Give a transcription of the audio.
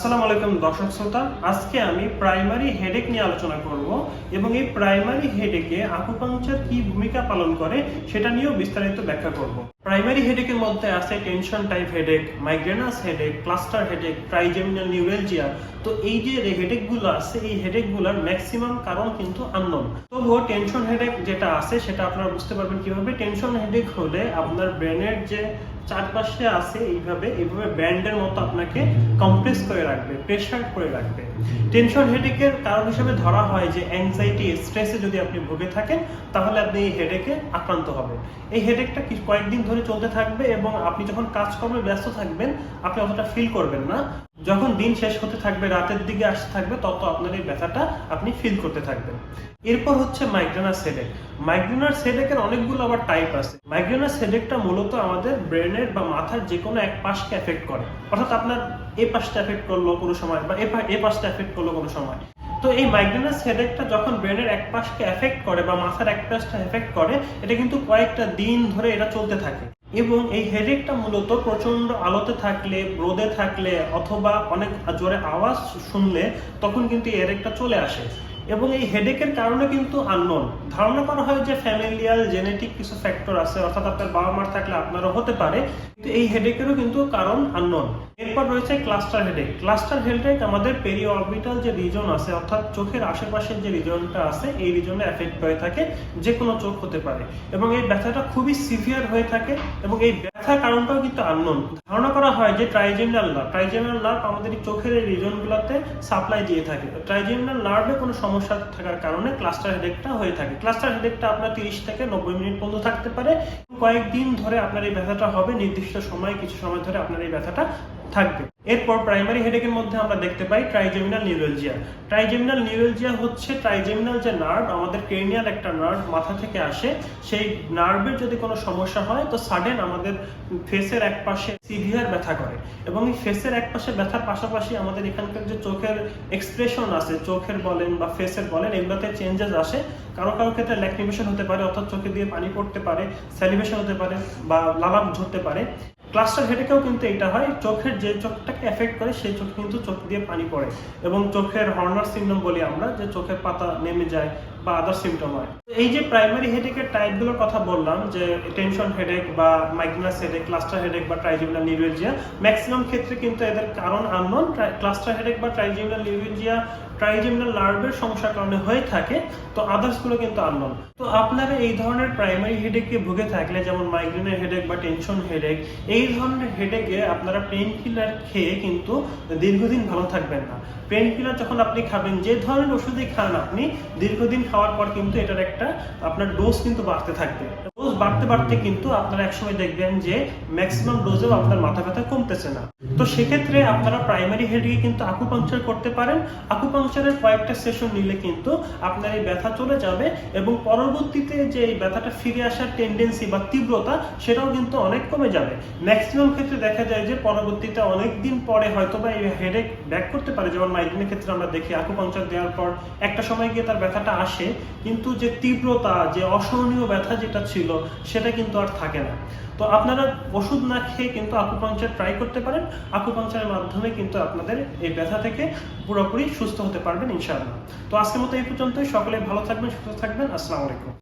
আসসালামু আলাইকুম দর্শক শ্রোতা, আজকে আমি প্রাইমারি হেডেক নিয়ে আলোচনা করব এবং এই প্রাইমারি হেডেকে আকুপাংচার কি ভূমিকা পালন করে সেটা নিয়েও বিস্তারিত ব্যাখ্যা করব। প্রাইমারি হেডেকের মধ্যে আছে tension type headache, migrainous headache, cluster headache, trigeminal neuralgia. তো এই যে হেডেকগুলো আছে, এই হেডেকগুলোর ম্যাক্সিমাম কারণ কিন্তু আননোন। তবুও টেনশন হেডেক যেটা আছে, সেটা আপনারা বুঝতে পারবেন কীভাবে। টেনশন হেডেক হলে আপনার ব্রেনের যে চারপাশে আছে এইভাবে এইভাবে ব্যান্ডের মতো আপনাকে কম্প্রেস করে রাখবে প্রেশার করে রাখবে। টেনশন হেডেকের কারণ হিসেবে ধরা হয় যে অ্যাংজাইটি স্ট্রেসে যদি আপনি ভুগে থাকেন, তাহলে আপনি এই হেডেকে আক্রান্ত হবেন। এই হেডেকটা কয়েকদিন ধরে চলতে থাকবে এবং আপনি যখন কাজকর্মে ব্যস্ত থাকবেন, আপনি অতটা ফিল করবেন না। যখন দিন শেষ হতে থাকবে, রাতের দিকে আসতে থাকবে, তত আপনার এই ব্যথাটা আপনি ফিল করতে থাকবেন। এরপর হচ্ছে মাইগ্রেনাস হেডেক মাইগ্রেনাস হেডেকের অনেকগুলো আবার টাইপ আছে। মাইগ্রেনাস হেডেকটা মূলত আমাদের ব্রেনের বা মাথার যে কোনো এক পাশকে এফেক্ট করে। অর্থাৎ আপনার এই পাশটা এফেক্ট করল কোনো সময় বা এ পাশটা এফেক্ট করল কোনো সময়। তো এই মাইগ্রেনাস হেডেকটা যখন ব্রেনের এক পাশকে এফেক্ট করে বা মাথার এক পাশটা এফেক্ট করে, এটা কিন্তু কয়েকটা দিন ধরে এটা চলতে থাকে। এবং এই হেডেকটা মূলত প্রচণ্ড আলোতে থাকলে, রোদে থাকলে অথবা অনেক জোরে আওয়াজ শুনলে তখন কিন্তু এই হেডেকটা চলে আসে। এবং এই হেডেকের কারণে কিন্তু আননোন ধারণা করা হয় যে ফ্যামিলিয়াল জেনেটিক কিছু ফ্যাক্টর আছে, অর্থাৎ আপনার বাবা মার থাকলে আপনারও হতে পারে, কিন্তু এই হেডেকেরও কিন্তু কারণ আননোন এরপর রয়েছে ক্লাস্টার হেডেক ক্লাস্টার হেডেক আমাদের পেরি অরবিটাল যে রিজন আছে, অর্থাৎ চোখের আশেপাশের যে রিজনটা আছে, এই রিজনে এফেক্ট হয়ে থাকে যে কোনো চোখ হতে পারে। এবং এই ব্যথাটা খুবই সিভিয়ার হয়ে থাকে, এবং এই ব্যথার কারণটাও কিন্তু আননোন ধারণা করা হয় যে ট্রাইজেমিনাল নার্ভ ট্রাইজেমিনাল নার্ভ আমাদের চোখের এই রিজনগুলোতে সাপ্লাই দিয়ে থাকে। ট্রাইজেমিনাল নার্ভে কোনো সমস্যা থাকার কারণে ক্লাস্টার হেডেকটা হয়ে থাকে। ক্লাস্টার হেডেকটা আপনার তিরিশ থেকে নব্বই মিনিট পর্যন্ত থাকতে পারে। কয়েকদিন ধরে আপনার এই ব্যথাটা হবে। নির্দিষ্ট সময়, কিছু সময় ধরে আপনার এই ব্যথাটা থাকবে। এরপর প্রাইমারি হেডেকের মধ্যে আমরা দেখতে পাই ট্রাইজেমিনাল নিউরোলজিয়া ট্রাইজেমিনাল নিউরোলজিয়া হচ্ছে ট্রাইজেমিনাল যে নার্ভ আমাদের ক্রেনিয়াল একটা নার্ভ মাথা থেকে আসে। সেই নার্ভের যদি কোনো সমস্যা হয়, তো সাডেন আমাদের ফেসের এক পাশে সিভিয়ার ব্যথা করে। এবং এই ফেসের এক পাশে ব্যথার পাশাপাশি আমাদের এখানকার যে চোখের এক্সপ্রেশন আছে, চোখের বলেন বা ফেসের বলেন, এগুলোতে চেঞ্জেস আসে। কারও কারও ক্ষেত্রে ল্যাক্রিমেশন হতে পারে, অর্থাৎ চোখে দিয়ে পানি পড়তে পারে স্যালিভেশন হতে পারে বা লালাপ ঝরতে পারে। ক্লাস্টার হেডেকেও কিন্তু এটা হয়, চোখের যে চোখটাকে এফেক্ট করে, সেই চোখ কিন্তু চোখ দিয়ে পানি পড়ে। এবং চোখের হর্নার সিন্ডম বলি আমরা, যে চোখের পাতা নেমে যায় বা আদার সিমটম হয়। এই যে প্রাইমারি হেডেকের টাইপগুলোর কথা বললাম, যে টেনশন হেডেক বা মাইগ্রেনাস হেডেক ক্লাস্টার হেডেক বা ট্রাইজেমিনাল নিউরোলজিয়া ম্যাক্সিমাম ক্ষেত্রে কিন্তু এদের কারণ আননোন ক্লাস্টার হেডেক বা ট্রাইজেমিনাল নিউরোলজিয়া ট্রাইজেমিনাল নার্ভের সমস্যার কারণে হয়ে থাকে, তো আদার্সগুলো কিন্তু আননোন তো আপনারা এই ধরনের প্রাইমারি হেডেককে ভুগে থাকলে, যেমন মাইগ্রেনের হেডেক বা টেনশন হেডেক এই ধরনের হেডেকে আপনারা পেন কিলার খেয়ে কিন্তু দীর্ঘদিন ভালো থাকবেন না। পেন কিলার যখন আপনি খাবেন, যে ধরনের ওষুধই খান আপনি, দীর্ঘদিন খাওয়ার পর কিন্তু এটার একটা আপনার ডোজ কিন্তু বাড়তে থাকবে। ডোজ বাড়তে বাড়তে কিন্তু আপনারা একসময় দেখবেন যে ম্যাক্সিমাম ডোজেও আপনার মাথা ব্যথা কমতেছে না। তো সেক্ষেত্রে আপনারা প্রাইমারি হেডকে কিন্তু আকুপাংচার করতে পারেন। আকুপাংচারের কয়েকটা সেশন নিলে কিন্তু আপনার এই ব্যথা চলে যাবে এবং পরবর্তীতে যে এই ব্যথাটা ফিরে আসার টেন্ডেন্সি বা তীব্রতা, সেটাও কিন্তু অনেক কমে যাবে। ম্যাক্সিমাম ক্ষেত্রে দেখা যায় যে পরবর্তীতে অনেক দিন পরে হয়তো বা এই হেডেক ব্যাক করতে পারে। যেমন মাইগ্রেনের ক্ষেত্রে আমরা দেখি আকুপাংচার দেওয়ার পর একটা সময় গিয়ে তার ব্যথাটা আসে। কিন্তু যে তীব্রতা, যে অসহনীয় ব্যথা যেটা ছিল, সেটা কিন্তু আর থাকে না। তো আপনারা ওষুধ না খেয়ে কিন্তু আকুপাংচার ট্রাই করতে পারেন। আকুপাংচারের মাধ্যমে কিন্তু আপনাদের এই ব্যথা থেকে পুরোপুরি সুস্থ হতে পারবেন, ইনশাআল্লাহ। তো আজকের মতো এই পর্যন্তই। সকলে ভালো থাকবেন, সুস্থ থাকবেন। আসসালামু আলাইকুম।